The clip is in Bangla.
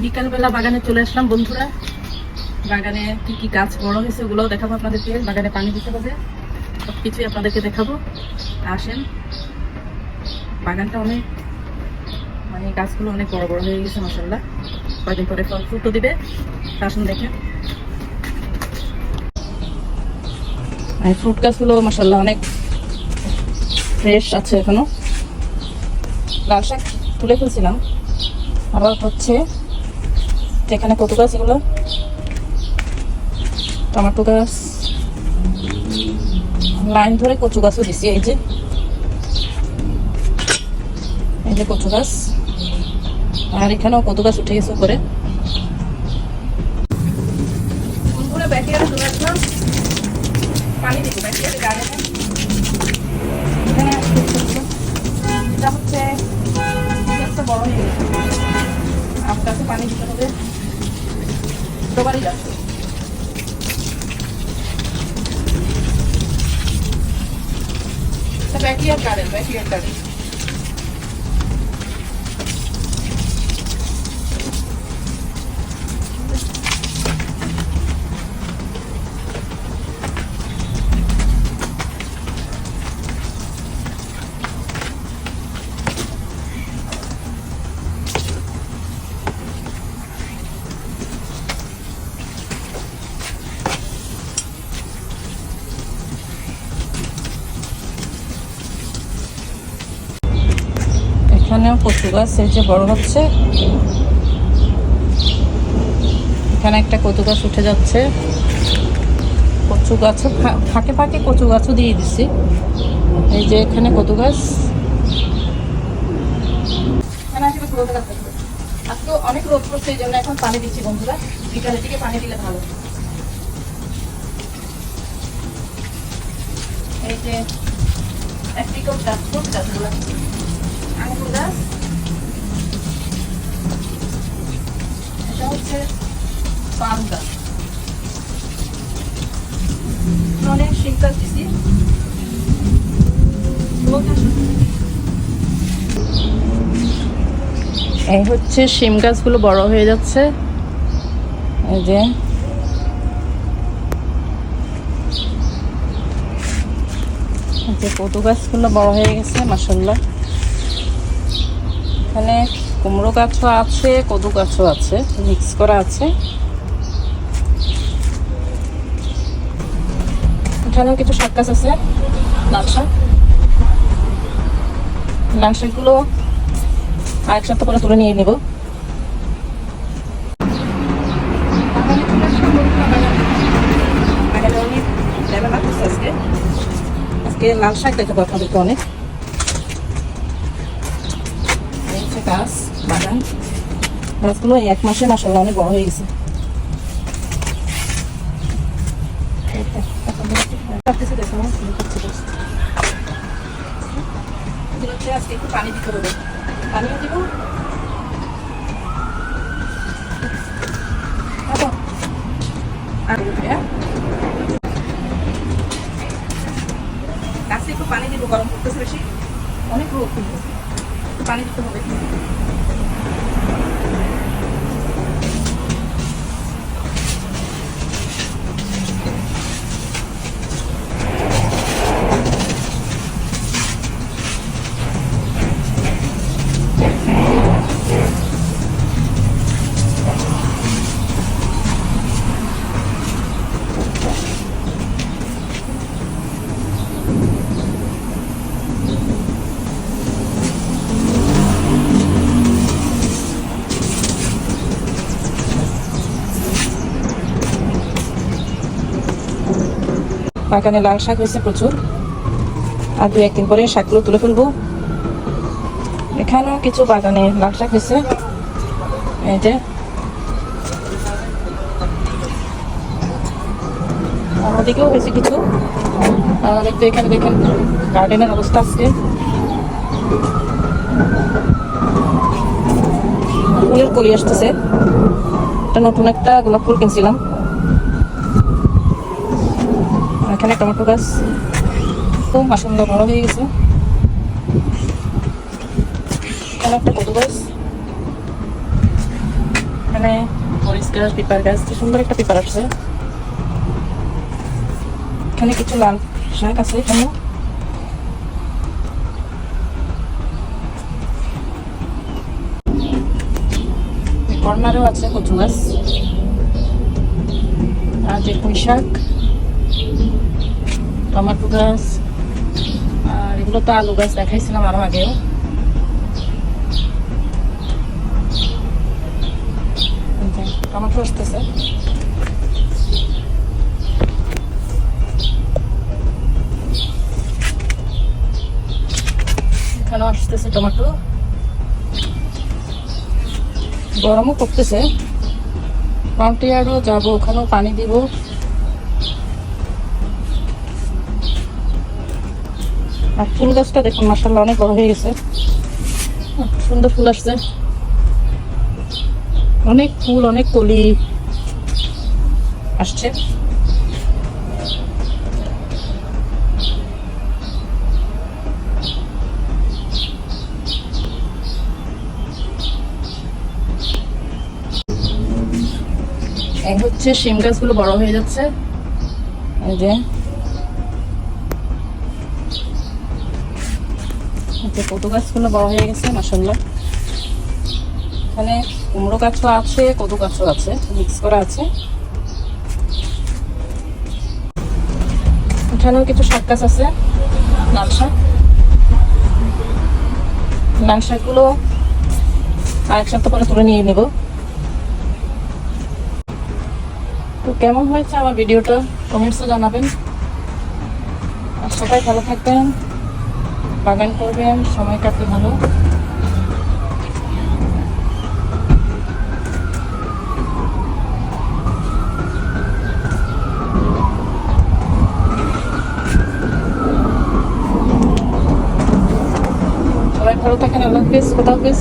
বিকালবেলা বাগানে চলে আসলাম, বন্ধুরা। বাগানে কি কি গাছ বড় হয়েছে ওগুলোও দেখাবো আপনাদেরকে। বাগানে পানি দিতে হবে। সব কিছুই আপনাদেরকে দেখাবো। আসেন। বাগানটা অনেক মানে গাছগুলো অনেক বড় বড় হয়ে গেছে মশাল্লা কয়েকদিন পরে ফল ফুটও দিবে। আসুন দেখেন। আর ফ্রুট গাছগুলো মশাল্লা অনেক ফ্রেশ আছে এখনও। লাল শাক তুলে ফেলছিলাম। আবার হচ্ছে এখানে কত গাছ এগুলো। টমেটো গাছ। লাইন ধরে কচু গাছও দিছি, এই যে। এই যে কচু গাছ। আর এখানেও কত গাছ উঠে গেছে উপরে। barbaridad. Se ve aquí al Karen, ve aquí al Karen. এখানেও কচু গাছ, এই যে বড় হচ্ছে। এখানে একটা কচু গাছ উঠে যাচ্ছে। কচু গাছও ফাঁকে ফাঁকে কচু গাছও দিয়ে দিছি। এই যে এখানে কচু গাছ। অনেক রোদ পড়ছে, এই জন্য এখন পানি দিচ্ছি বন্ধুরা। বিকালের দিকে পানি দিলে ভালো। এই যে অ্যাপ্রিকট গাছ ফ্রুট গাছগুলো হচ্ছে এই হচ্ছে শিম গাছগুলো বড় হয়ে যাচ্ছে। এই যে। যে গাছগুলো বড় হয়ে গেছে মাসাল্লাহ এখানে কুমড়ো গাছও আছে, কদু গাছও আছে, মিক্স করা আছে। এখানেও কিছু শাক গাছ আছে, লাল শাক। লাল শাকগুলো আরেক সপ্তাহ পরে তুলে নিয়ে নেব। আজকে লাল শাক দেখাবো আপনাদেরকে অনেক। গাছ বাগান গাছগুলো এক মাসে মাসাল্লাহ অনেক বড় হয়ে গেছে পানি পানিও দিব? গাছে একটু পানি দিব গরম করতেছে বেশি অনেক একটু পানি দিতে হবে বাগানে লাল শাক হয়েছে প্রচুর। আর দু একদিন পরে শাকগুলো তুলে ফেলব। এখানেও কিছু বাগানে লাল শাক হয়েছে। এই যে। আমাদিকেও হয়েছে কিছু। আর একটু এখানে দেখেন গার্ডেনের অবস্থা আজকে। ফুলের কলি আসতেছে। একটা নতুন একটা গোলাপ ফুল কিনছিলাম। এখানে টমেটো গাছ খুব মাসাল্লাহ বড় হয়ে গেছে। এখানে একটা গাছ। এখানে গাছ গাছ সুন্দর একটা পিপার এখানে কিছু লাল শাক আছে এখানে। আছে কচু গাছ। আর যে পুঁই শাক। টমেটো গাছ, আর এগুলো তো আলু গাছ দেখাইছিলাম আরও আগেও। টমেটো আসতেছে। এখানেও আসতেছে টমেটো। গরমও করতেছে। ফ্রন্টিয়ারও যাব, ওখানেও পানি দিব। আর ফুল গাছটা দেখুন মাসাল্লাহ অনেক বড় হয়ে গেছে। সুন্দর ফুল আসছে। অনেক ফুল অনেক কলি আসছে। এক হচ্ছে শিম গাছগুলো বড় হয়ে যাচ্ছে। এই যে যে কদু গাছগুলো বড় হয়ে গেছে মাসাল্লাহ এখানে কুমড়ো গাছও আছে, কদু গাছও আছে, মিক্স করা আছে। এখানেও কিছু শাক গাছ আছে লাল শাক। লাল শাকগুলো আরেক সপ্তাহ পরে তুলে নিয়ে নেব। তো কেমন হয়েছে আমার ভিডিওটা? কমেন্টসে জানাবেন। আর সবাই ভালো থাকবেন। বাগান করবেন সময় কাটতে ভালো। সবাই ভালো থাকেন আল্লাহ হাফিজ খোদা হাফিজ।